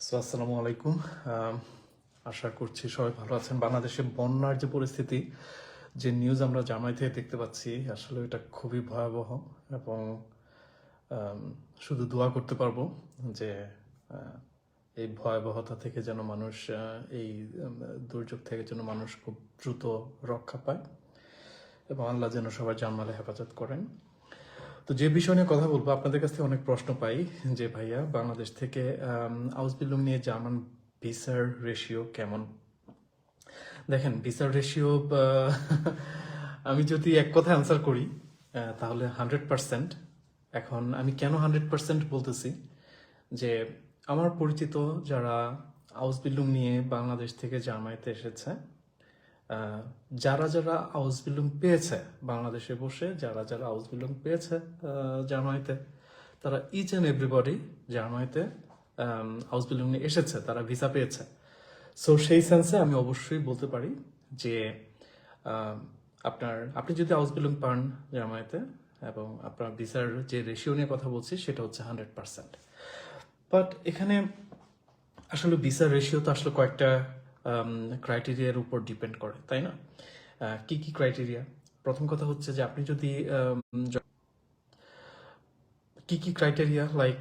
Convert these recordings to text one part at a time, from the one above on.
আসসালামু আলাইকুম। আশা করছি সবাই ভালো আছেন। বাংলাদেশে বন্যার যে পরিস্থিতি, যে নিউজ আমরা জামাই থেকে দেখতে পাচ্ছি, আসলে এটা খুবই ভয়াবহ এবং শুধু দোয়া করতে পারব যে এই ভয়াবহতা থেকে যেন মানুষ এই দুর্যোগ থেকে যেন মানুষ খুব দ্রুত রক্ষা পায় এবং আল্লাহ যেন সবার জানমালে হেফাজত করেন। তো যে বিষয় নিয়ে কথা বলব, আপনাদের কাছ থেকে অনেক প্রশ্ন পাই যে, ভাইয়া, বাংলাদেশ থেকে হাউস বিল্ডিং নিয়ে জার্মান ভিসার রেশিও কেমন? দেখেন, ভিসার রেশিও আমি যদি এক কথা অ্যান্সার করি তাহলে হান্ড্রেড পার্সেন্ট এখন আমি কেন হান্ড্রেড পার্সেন্ট বলতেছি? যে, আমার পরিচিত যারা হাউস বিল্ডিং নিয়ে বাংলাদেশ থেকে জার্মানিতে এসেছে যারা যারা হাউস বিল্ডিং পেয়েছে বাংলাদেশে বসে, যারা যারা হাউস বিলুম পেয়েছে জার্মানিতে তারা ইচ অ্যান্ড এভরিবডি জার্মানিতে হাউস বিল্ডিং নিয়ে এসেছে, তারা ভিসা পেয়েছে। সো সেই সেন্সে আমি অবশ্যই বলতে পারি যে আপনার, আপনি যদি হাউস বিল্ডিং পান জার্মানিতে এবং আপনার ভিসার যে রেশিও নিয়ে কথা বলছি, সেটা হচ্ছে হান্ড্রেড পার্সেন্ট বাট এখানে আসলে ভিসার রেশিও তো আসলে কয়েকটা ক্রাইটেরিয়ার উপর ডিপেন্ড করে, তাই না? কি কি ক্রাইটেরিয়া প্রথম কথা হচ্ছে যে আপনি যদি য- কি কি ক্রাইটেরিয়া লাইক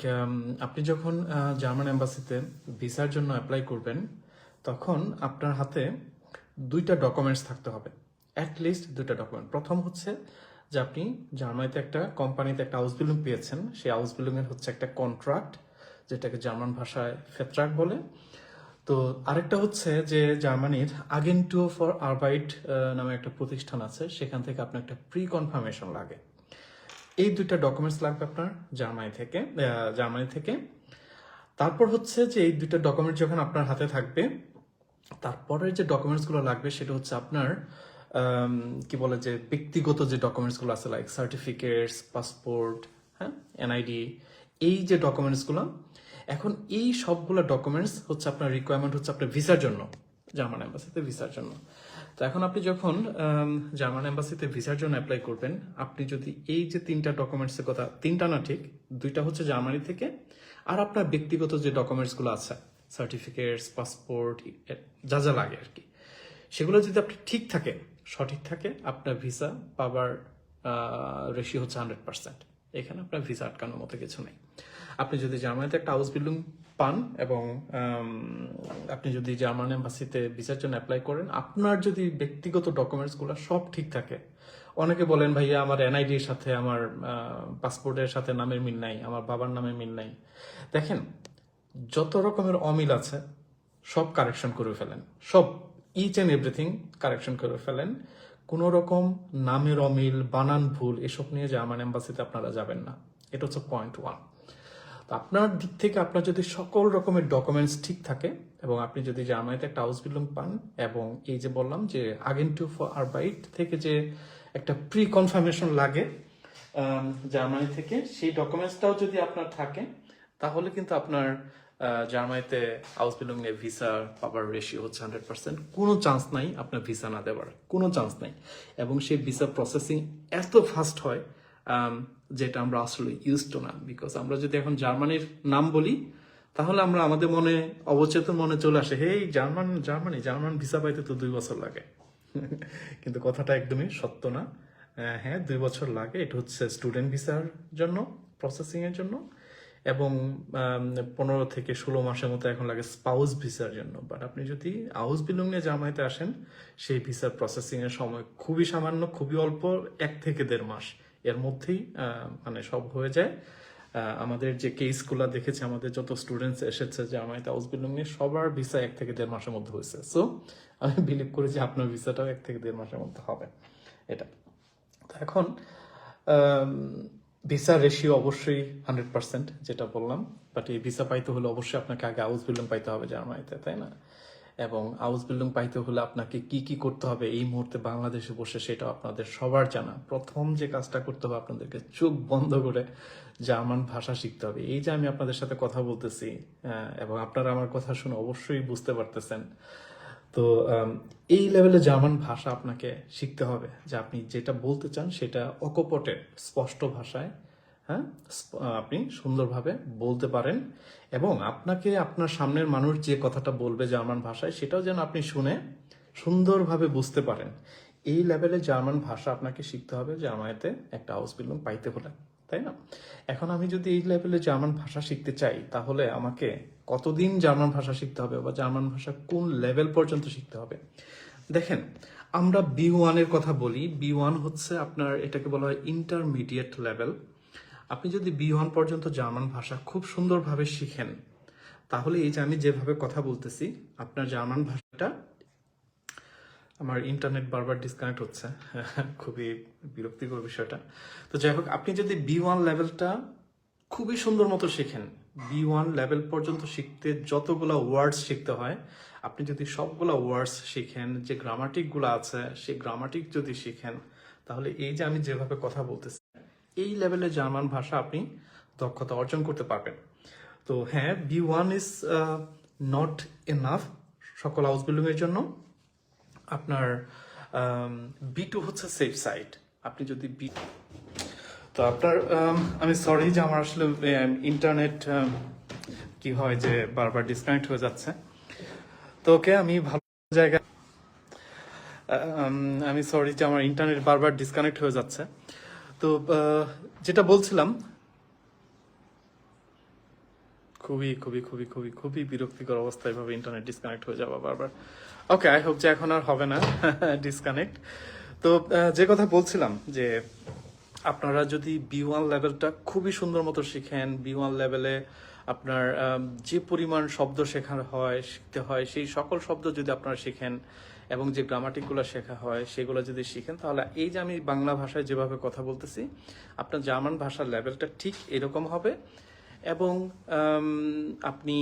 আপনি যখন জার্মান এম্বাসিতে ভিসার জন্য অ্যাপ্লাই করবেন, তখন আপনার হাতে দুইটা ডকুমেন্টস থাকতে হবে। অ্যাট লিস্ট দুইটা ডকুমেন্ট প্রথম হচ্ছে যে আপনি জার্মানিতে একটা কোম্পানিতে একটা হাউস বিল্ডিং পেয়েছেন। সেই হাউস বিল্ডিং এর হচ্ছে একটা কন্ট্রাক্ট যেটাকে জার্মান ভাষায় ফেট্রাক বলে। তো আরেকটা হচ্ছে যে জার্মানির আগেন্টু ফর আরবাইট নামে একটা প্রতিষ্ঠান আছে, সেখান থেকে আপনার একটা প্রি কনফার্মেশন লাগে। এই দুইটা ডকুমেন্টস লাগবে আপনার জার্মানি থেকে জার্মানি থেকে। তারপর হচ্ছে যে এই দুইটা ডকুমেন্ট যখন আপনার হাতে থাকবে, তারপরের যে ডকুমেন্টসগুলো লাগবে সেটা হচ্ছে আপনার কি বলে যে ব্যক্তিগত যে ডকুমেন্টসগুলো আছে লাইক সার্টিফিকেটস পাসপোর্ট হ্যাঁ এনআইডি এই যে ডকুমেন্টসগুলো এখন এই সবগুলো ডকুমেন্টস হচ্ছে আপনার রিকোয়ারমেন্ট হচ্ছে আপনার ভিসার জন্য জার্মান এম্বাসিতে ভিসার জন্য। তো এখন আপনি যখন জার্মান এম্বাসিতে ভিসার জন্য অ্যাপ্লাই করবেন, আপনি যদি এই যে তিনটা ডকুমেন্টসের কথা, তিনটা না ঠিক, দুইটা হচ্ছে জার্মানি থেকে, আর আপনার ব্যক্তিগত যে ডকুমেন্টসগুলো আছে সার্টিফিকেটস পাসপোর্ট যা যা লাগে আর কি, সেগুলো যদি আপনি ঠিক থাকে সঠিক থাকে, আপনার ভিসা পাবার রেশিও হচ্ছে হান্ড্রেড পার্সেন্ট এখানে আপনার ভিসা আটকানোর মতো কিছু নেই। আপনি যদি জার্মানিতে একটা হাউস বিল্ডিং পান এবং আপনি যদি জার্মান এম্বাসিতে ভিসার জন্য অ্যাপ্লাই করেন, আপনার যদি ব্যক্তিগত ডকুমেন্টসগুলো সব ঠিক থাকে, অনেকে বলেন, ভাইয়া, আমার এনআইডির সাথে আমার পাসপোর্টের সাথে নামের মিল নাই, আমার বাবার নামে মিল নাই। দেখেন, যত রকমের অমিল আছে, সব কারেকশন করে ফেলেন। সব ইচ অ্যান্ড এভরিথিং কারেকশন করে ফেলেন। কোন রকম নামের অমিল, বানান ভুল, এসব নিয়ে জার্মান এম্বাসিতে আপনারা যাবেন না। এটা হচ্ছে পয়েন্ট ওয়ান তো আপনার দিক থেকে আপনার যদি সকল রকমের ডকুমেন্টস ঠিক থাকে এবং আপনি যদি জার্মানিতে একটা হাউস বিল্ডিং পান এবং এই যে বললাম যে আগেন্টু ফর আরবাইট থেকে যে একটা প্রি কনফার্মেশন লাগে জার্মানি থেকে, সেই ডকুমেন্টসটাও যদি আপনার থাকে, তাহলে কিন্তু আপনার জার্মানিতে হাউস বিল্ডিং এ ভিসা পাওয়ার রেশিও হচ্ছে হান্ড্রেড পার্সেন্ট কোনো চান্স নাই আপনার ভিসা না দেওয়ার কোনো চান্স নাই। এবং সেই ভিসা প্রসেসিং এত ফাস্ট হয় যেটা আমরা আসলে ইউজ টু না। বিকজ আমরা যদি এখন জার্মানির নাম বলি, তাহলে আমরা আমাদের মনে, অবচেতন মনে চলে আসে হে জার্মান, জার্মানি, জার্মান ভিসা পাইতে তো দুই বছর লাগে। কিন্তু কথাটা একদমই সত্য না। হ্যাঁ দুই বছর লাগে। এটা হচ্ছে স্টুডেন্ট ভিসার জন্য প্রসেসিং এর জন্য। এবং পনেরো থেকে ষোলো মাসের মতো এখন লাগে স্পাউস ভিসার জন্য। বাট আপনি যদি হাউস নিয়ে জামাইতে আসেন, সেই ভিসার প্রসেসিং এর সময় খুবই সামান্য, খুবই অল্প, এক থেকে দেড় মাস এর মধ্যেই মানে সব হয়ে যায়। আমাদের যে কেসগুলো দেখেছি, আমাদের যত স্টুডেন্টস এসেছে আমার হাউস বিল্ডিং সবার ভিসা এক থেকে দেড় মাসের মধ্যে হয়েছে। সো আমি বিলিভ করি যে আপনার ভিসাটাও এক থেকে দেড় মাসের মধ্যে হবে। এটা। তো এখন ভিসা রেশিও অবশ্যই হান্ড্রেড পার্সেন্ট যেটা বললাম বাট এই ভিসা পাইতে হলে অবশ্যই আপনাকে আগে হাউস বিল্ডিং পাইতে হবে জার্মানিতে তাই না? এবং হাউস বিল্ডিং পাইতে হলে আপনাকে কি কি করতে হবে এই মুহূর্তে বাংলাদেশে বসে সেটা আপনাদের সবার জানা। প্রথম যে কাজটা করতে হবে আপনাদেরকে চোখ বন্ধ করে জার্মান ভাষা শিখতে হবে। এই যে আমি আপনাদের সাথে কথা বলতেছি এবং আপনারা আমার কথা শুনে অবশ্যই বুঝতে পারতেছেন তো এই লেভেলে জার্মান ভাষা আপনাকে শিখতে হবে যে আপনি যেটা বলতে চান সেটা অকপটে স্পষ্ট ভাষায় হ্যাঁ? আপনি সুন্দরভাবে বলতে পারেন এবং আপনাকে আপনার সামনের মানুষ যে কথাটা বলবে জার্মান ভাষায় সেটাও যেন আপনি শুনে সুন্দরভাবে বুঝতে পারেন। এই লেভেলে জার্মান ভাষা আপনাকে শিখতে হবে জার্মানিতে একটা হাউস বিল্ডিং পাইতে হলে, তাই না? এখন আমি যদি এই লেভেলে জার্মান ভাষা শিখতে চাই, তাহলে আমাকে কতদিন জার্মান ভাষা শিখতে হবে বা জার্মান ভাষা কোন লেভেল পর্যন্ত শিখতে হবে? দেখেন, আমরা বি ওয়ানের কথা বলি। বি ওয়ান হচ্ছে আপনার এটাকে বলা হয় ইন্টারমিডিয়েট লেভেল আপনি যদি বি ওয়ান পর্যন্ত জার্মান ভাষা খুব সুন্দরভাবে শিখেন, তাহলে এই যে আমি যেভাবে কথা বলতেছি, আপনার জার্মান ভাষাটা আমার ইন্টারনেট বারবার ডিসকানেক্ট হচ্ছে। খুবই বিরক্তিকর বিষয়টা। তো যাই হোক, আপনি যদি বি ওয়ান লেভেলটা খুবই সুন্দর মতো শেখেন বি ওয়ান লেভেল পর্যন্ত শিখতে যতগুলো ওয়ার্ডস শিখতে হয়, আপনি যদি সবগুলো ওয়ার্ডস শিখেন, যে গ্রামাটিকগুলো আছে সেই গ্রামাটিক যদি শিখেন, তাহলে এই যে আমি যেভাবে কথা বলতেছি, এই লেভেলে জার্মান ভাষা আপনি দক্ষতা অর্জন করতে পারবেন। তো হ্যাঁ B one is not enough সকল হাউস বিল্ডিং এর জন্য। আপনার বি টু হচ্ছে সেফ সাইড আপনি যদি বি তো আপনার আমি সরি যে আমার আসলে ইন্টারনেট কি হয় যে বারবার ডিসকানেক্ট হয়ে যাচ্ছে। তো ওকে আমি ভালো জায়গায় um, আমি সরি যে আমার ইন্টারনেট বারবার ডিসকানেক্ট হয়ে যাচ্ছে। তো যেটা বলছিলাম খুবই খুবই খুবই খুবই খুবই বিরক্তিকর অবস্থা এভাবে ইন্টারনেট ডিসকানেক্ট হয়ে যাওয়া বারবার। ওকে আই হোপ যে এখন আর হবে না ডিসকানেক্ট তো যে কথা বলছিলাম যে আপনারা যদি বি ওয়ান লেভেলটা খুবই সুন্দর মতো শিখেন বি ওয়ান লেভেলে আপনার যে পরিমাণ শব্দ শেখার হয়, শিখতে হয়, সেই সকল শব্দ যদি আপনারা শিখেন এবং যে গ্রামাটিকগুলো শেখা হয়, সেগুলো যদি শিখেন, তাহলে এই যে আমি বাংলা ভাষায় যেভাবে কথা বলতেছি, আপনার জার্মান ভাষার লেভেলটা ঠিক এরকম হবে এবং আপনি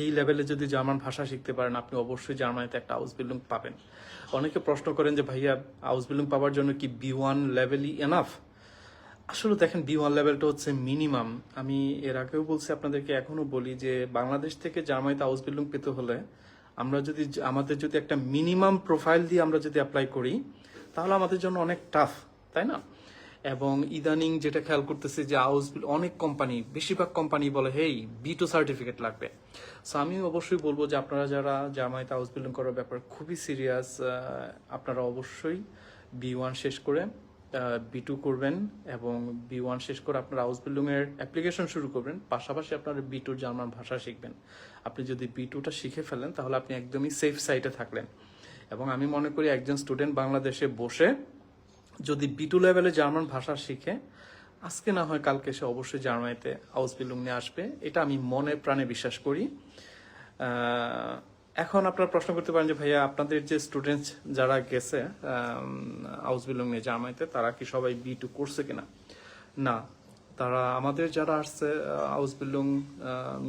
এই লেভেলে যদি জার্মান ভাষা শিখতে পারেন, আপনি অবশ্যই জার্মানিতে একটা হাউস বিল্ডিং পাবেন। অনেকে প্রশ্ন করেন যে, ভাইয়া হাউস বিল্ডিং পাওয়ার জন্য কি বি ওয়ান লেভেলই এনাফ আসলে দেখেন বি ওয়ান লেভেলটা হচ্ছে মিনিমাম আমি এর আগেও বলছি আপনাদেরকে এখনও বলি যে, বাংলাদেশ থেকে জার্মানিতে হাউস বিল্ডিং পেতে হলে আমরা যদি আমাদের যদি একটা মিনিমাম প্রোফাইল দিয়ে আমরা যদি অ্যাপ্লাই করি, তাহলে আমাদের জন্য অনেক টাফ তাই না? এবং ইদানিং যেটা খেয়াল করতেছি যে হাউস অনেক কোম্পানি বেশিরভাগ কোম্পানি বলে, হেই বি টু সার্টিফিকেট লাগবে। সো আমি অবশ্যই বলব যে আপনারা যারা জামায়াতে হাউস বিল্ডিং করার ব্যাপার খুবই সিরিয়াস আপনারা অবশ্যই বি ওয়ান শেষ করে বি টু করবেন এবং বি ওয়ান শেষ করে আপনার হাউস বিল্ডিং এর অ্যাপ্লিকেশন শুরু করবেন। পাশাপাশি আপনার বি টুর জার্মান ভাষা শিখবেন। আপনি যদি বি টুটা শিখে ফেলেন, তাহলে আপনি একদমই সেফ সাইটে থাকলেন। এবং আমি মনে করি একজন স্টুডেন্ট বাংলাদেশে বসে যদি বিটু লেভেলে জার্মান ভাষা শিখে, আজকে না হয় কালকে সে অবশ্যই জার্মানিতে হাউস বিল্ডিং নিয়ে আসবে। এটা আমি মনে প্রাণে বিশ্বাস করি। এখন আপনারা প্রশ্ন করতে পারেন যে, ভাইয়া, আপনাদের যে স্টুডেন্টস যারা গেছে হাউস বিল্ডিং নিয়ে জার্মানিতে তারা কি সবাই বি টু করছে কিনা? না। তারা, আমাদের যারা আসছে হাউস বিল্ডিং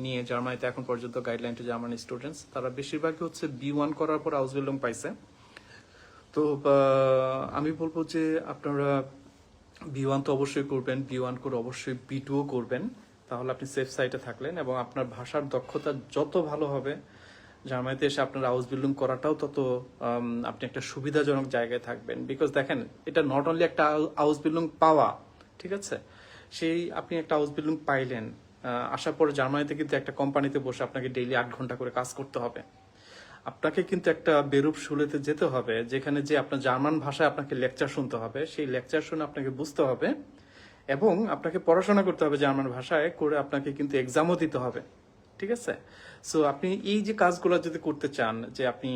নিয়ে জার্মানিতে এখন পর্যন্ত গাইডলাইন টু জার্মানি স্টুডেন্টস তারা বেশিরভাগই হচ্ছে বি ওয়ান করার পর হাউস বিল্ডিং পাইছে। তো আমি বলব যে আপনারা বি ওয়ান তো অবশ্যই করবেন বি ওয়ান করে অবশ্যই বি টুও করবেন। তাহলে আপনি সেফ সাইটে থাকলেন এবং আপনার ভাষার দক্ষতা যত ভালো হবে, জার্মানিতে এসে আপনার হাউস বিল্ডিং করাটাও তত আপনি একটা সুবিধাজনক জায়গায় থাকবেন। বিকজ দেখেন, এটা নট অনলি একটা হাউস বিল্ডিং পাওয়া, ঠিক আছে? সেই আপনি একটা হাউস বিল্ডিং পাইলেন আসার পরে জার্মানিতে কিন্তু একটা কোম্পানিতে বসে আপনাকে ডেইলি আট ঘণ্টা করে কাজ করতে হবে। আপনাকে কিন্তু একটা বেরূপ শুলেতে যেতে হবে, যেখানে যে আপনার জার্মান ভাষায় আপনাকে লেকচার শুনতে হবে, সেই লেকচার শুনে আপনাকে বুঝতে হবে এবং আপনাকে পড়াশোনা করতে হবে জার্মান ভাষায় করে আপনাকে কিন্তু এক্সামও দিতে হবে, ঠিক আছে? সো আপনি এই যে কাজগুলো যদি করতে চান, যে আপনি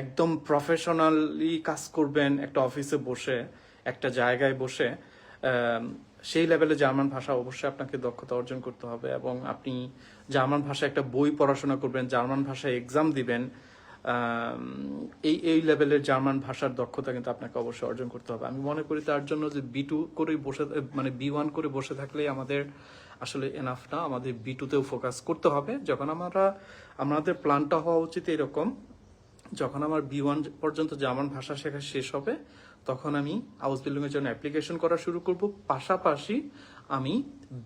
একদম প্রফেশনালি কাজ করবেন, একটা অফিসে বসে, একটা জায়গায় বসে সেই লেভেলে জার্মান ভাষা অবশ্যই আপনাকে দক্ষতা অর্জন করতে হবে এবং আপনি জার্মান ভাষায় একটা বই পড়াশোনা করবেন, জার্মান ভাষায় এক্সাম দিবেন এই এই লেভেলের জার্মান ভাষার দক্ষতা কিন্তু আপনাকে অবশ্যই অর্জন করতে হবে। আমি মনে করি তার জন্য যে বি টু করে বসে মানে বি ওয়ান করে বসে থাকলেই আমাদের আসলে এনাফ না। আমাদের বি টুতেও ফোকাস করতে হবে। যখন আমরা, আমাদের প্ল্যানটা হওয়া উচিত এরকম, যখন আমার বি ওয়ান পর্যন্ত জার্মান ভাষা শেখা শেষ হবে, তখন আমি হাউস বিল্ডিং এর জন্য অ্যাপ্লিকেশন করা শুরু করব। পাশাপাশি আমি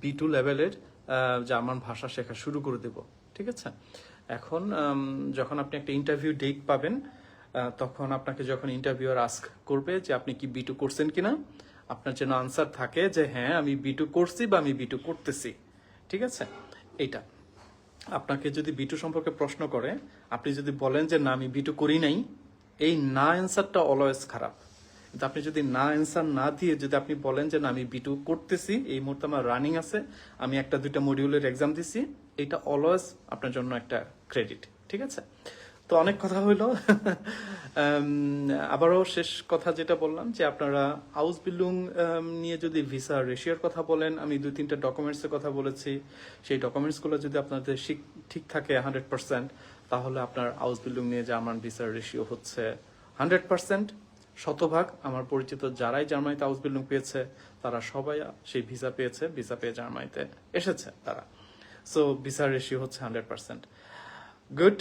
বি টু লেভেলের জার্মান ভাষা শেখা শুরু করে দেব। ঠিক আছে? এখন যখন আপনি একটা ইন্টারভিউ ডেট পাবেন তখন আপনাকে যখন ইন্টারভিউয়ার আস্ক করবে যে আপনি কি বি টু করছেন কিনা, আপনার যেন আনসার থাকে যে হ্যাঁ আমি বিটু করছি বা আমি বিটু করতেছি। ঠিক আছে? এইটা। আপনাকে যদি বিটু সম্পর্কে প্রশ্ন করে, আপনি যদি বলেন যে না, আমি বিটু করি নাই, এই না অ্যান্সারটা অলওয়েজ খারাপ। আপনি যদি না অ্যান্সার না দিয়ে যদি আপনি বলেন যে না, আমি বিটু করতেছি, এই মুহূর্তে আমার রানিং আছে, আমি একটা, দুইটা মডিউলের এক্সাম দিছি, এটা অলওয়েজ আপনার জন্য একটা ক্রেডিট ঠিক আছে? তো অনেক কথা হইল। আবারও শেষ কথা যেটা বললাম যে আপনারা হাউস বিল্ডিং নিয়ে যদি ভিসা রেশিওর কথা বলেন, আমি দুই, তিনটা ডকুমেন্টসের কথা বলেছি, সেই ডকুমেন্টসগুলো যদি আপনাদের ঠিক থাকে হান্ড্রেড পার্সেন্ট তাহলে আপনার হাউস বিল্ডিং নিয়ে যে আমার ভিসার রেশিও হচ্ছে হান্ড্রেড পার্সেন্ট শতভাগ আমার পরিচিত যারাই জার্মানিতে হাউস বিল্ডিং পেয়েছে, তারা সবাই সেই ভিসা পেয়েছে ভিসা পেয়ে জার্মানিতে এসেছে তারা। সো ভিসার রেশিও হচ্ছে হান্ড্রেড পার্সেন্ট গুড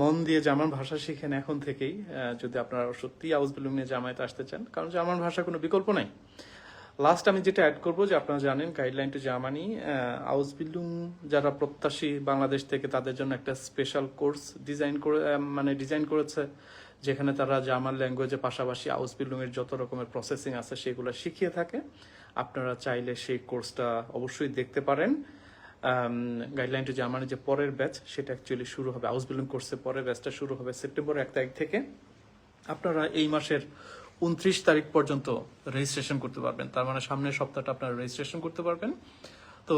মন দিয়ে জার্মান ভাষা শিখেন এখন থেকেই যদি আপনারা সত্যি হাউস বিল্ডিং নিয়ে জার্মানিতে আসতে চান, কারণ জার্মান ভাষার কোনো বিকল্প নাই। লাস্ট আমি যেটা অ্যাড করব, যে আপনারা জানেন guideline to Germany house building যারা প্রত্যাশী বাংলাদেশ থেকে তাদের জন্য একটা স্পেশাল কোর্স ডিজাইন করে মানে ডিজাইন করেছে। যেখানে তারা জার্মান ল্যাঙ্গুয়েজের পাশাপাশি হাউস বিল্ডিং এর যত রকমের প্রসেসিং আছে সেগুলো শিখিয়ে থাকে। আপনারা চাইলে সেই কোর্সটা অবশ্যই দেখতে পারেন। গাইডলাইন টু জার্মানি যে পরের ব্যাচ সেটা অ্যাকচুয়ালি শুরু হবে হাউস বিল্ডিং কোর্সের পরের ব্যাচটা শুরু হবে সেপ্টেম্বর এক তারিখ থেকে। আপনারা এই মাসের উনত্রিশ তারিখ পর্যন্ত রেজিস্ট্রেশন করতে পারবেন। তার মানে সামনের সপ্তাহটা আপনারা রেজিস্ট্রেশন করতে পারবেন। তো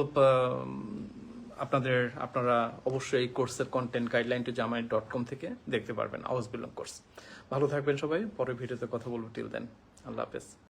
আপনাদের, আপনারা অবশ্যই কোর্সের কন্টেন্ট গাইডলাইন টু জামাই ডট কম থেকে দেখতে পারবেন, আওয়াজ বিলং কোর্স ভালো থাকবেন সবাই পরে ভিডিওতে কথা বলব। টিল দেন আল্লাহ হাফেজ।